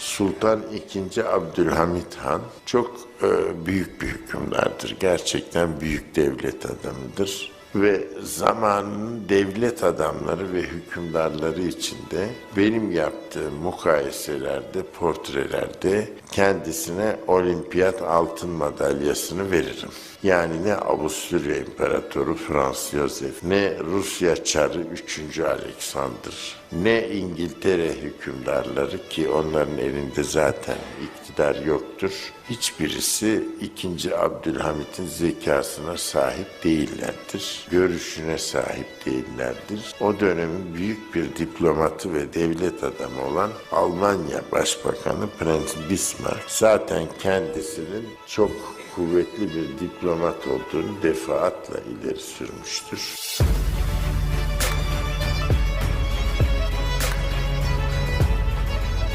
Sultan II. Abdülhamit Han çok e, büyük bir hükümdardır. Gerçekten büyük devlet adamıdır. Ve zamanın devlet adamları ve hükümdarları içinde benim yaptığım mukayeselerde, portrelerde kendisine olimpiyat altın madalyasını veririm. Yani ne Avusturya İmparatoru Frans Joseph, ne Rusya Çarı 3. Alexander, ne İngiltere hükümdarları ki onların elinde zaten iktidar yoktur. Hiçbirisi 2. Abdülhamit'in zekasına sahip değillerdir. Görüşüne sahip değillerdir. O dönemin büyük bir diplomatı ve devlet adamı olan Almanya Başbakanı Prens Bismarck zaten kendisinin çok kuvvetli bir diplomat olduğunu defaatla ileri sürmüştür.